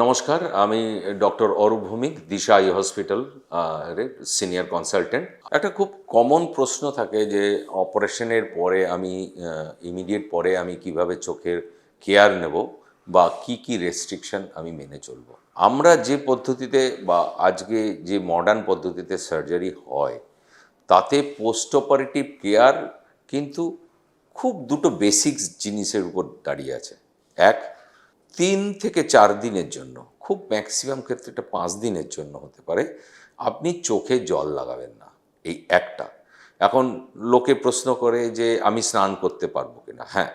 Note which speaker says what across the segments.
Speaker 1: নমস্কার, আমি doctor Arup Bhowmik Disha eye hospital senior consultant. একটা খুব কমন প্রশ্ন থাকে যে, অপারেশনের পরে আমি ইমিডিয়েট পরে আমি কীভাবে চোখের কেয়ার নেব বা কি কি রেস্ট্রিকশন আমি মেনে চলব। আমরা যে পদ্ধতিতে বা আজকে যে মডার্ন পদ্ধতিতে সার্জারি হয়, তাতে পোস্ট অপারেটিভ কেয়ার কিন্তু খুব দুটো বেসিক্স জিনিসের উপর দাঁড়িয়ে আছে। এক তিন থেকে চার দিনের জন্য, খুব ম্যাক্সিমাম ক্ষেত্রে এটা পাঁচ দিনের জন্য হতে পারে, আপনি চোখে জল লাগাবেন না, এই একটা। এখন লোকে প্রশ্ন করে যে, আমি স্নান করতে পারব কিনা? হ্যাঁ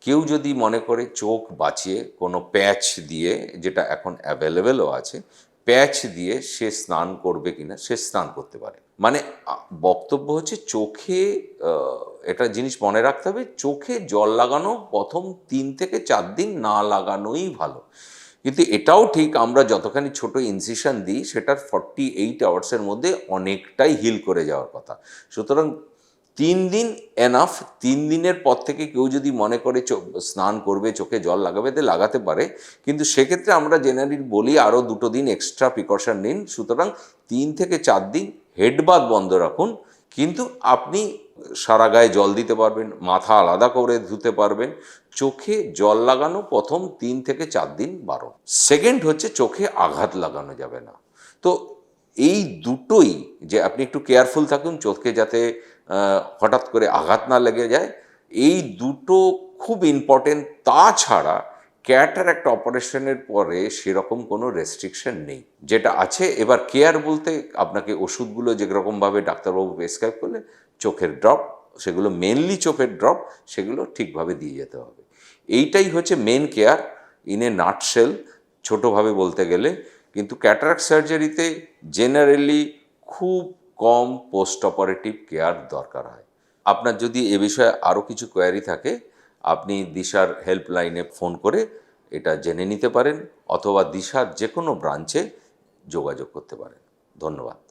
Speaker 1: কেউ যদি মনে করে চোখ বাঁচিয়ে কোনো প্যাচ দিয়ে, যেটা এখন অ্যাভেলেবেলও আছে, প্যাচ দিয়ে সে স্নান করবে কিনা, সে স্নান করতে পারে। মানে বক্তব্য হচ্ছে চোখে এটা জিনিস মনে রাখতে হবে, চোখে জল লাগানো প্রথম তিন থেকে চার দিন না লাগানোই ভালো। কিন্তু এটাও ঠিক আমরা যতখানি ছোট ইনসিশন দিই, সেটার ফর্টি এইট আওয়ার্সের মধ্যে অনেকটাই হিল করে যাওয়ার কথা। সুতরাং তিন দিন এনাফ তিন দিনের পর থেকে কেউ যদি মনে করে স্নান করবে, চোখে জল লাগাবে, তে লাগাতে পারে। কিন্তু সেক্ষেত্রে আমরা জেনারেলি বলি আরও দুটো দিন এক্সট্রা প্রিকশন নিন। সুতরাং তিন থেকে চার দিন হেডবাথ বন্ধ রাখুন, কিন্তু আপনি সারা গায়ে জল দিতে পারবেন, মাথা আলাদা করে ধুতে পারবেন, চোখে জল লাগানো প্রথম তিন থেকে চার দিন বারো সেকেন্ড হচ্ছে চোখে আঘাত লাগানো যাবে না। তো এই দুটোই যে আপনি একটু কেয়ারফুল থাকুন, চোখে যাতে হঠাৎ করে আঘাত না লেগে যায়, এই দুটো খুব ইম্পর্টেন্ট তাছাড়া ক্যাটারাক্ট অপারেশনের পরে সেরকম কোনো রেস্ট্রিকশন নেই। যেটা আছে, এবার কেয়ার বলতে আপনাকে ওষুধগুলো যেরকমভাবে ডাক্তারবাবু প্রেসক্রাইব করলে চোখের ড্রপ সেগুলো মেনলি চোখের ড্রপ সেগুলো ঠিকভাবে দিয়ে যেতে হবে। এইটাই হচ্ছে main care in a nutshell ছোটোভাবে বলতে গেলে। কিন্তু ক্যাটারাক্ট সার্জারিতে জেনারেলি খুব কম পোস্ট অপারেটিভ কেয়ার দরকার হয়। আপনার যদি এ বিষয়ে আরও কিছু কোয়ারি থাকে আপনি দিশার হেল্পলাইনে ফোন করে এটা জেনে নিতে পারেন অথবা দিশার যে কোনো ব্রাঞ্চে যোগাযোগ করতে পারেন। ধন্যবাদ।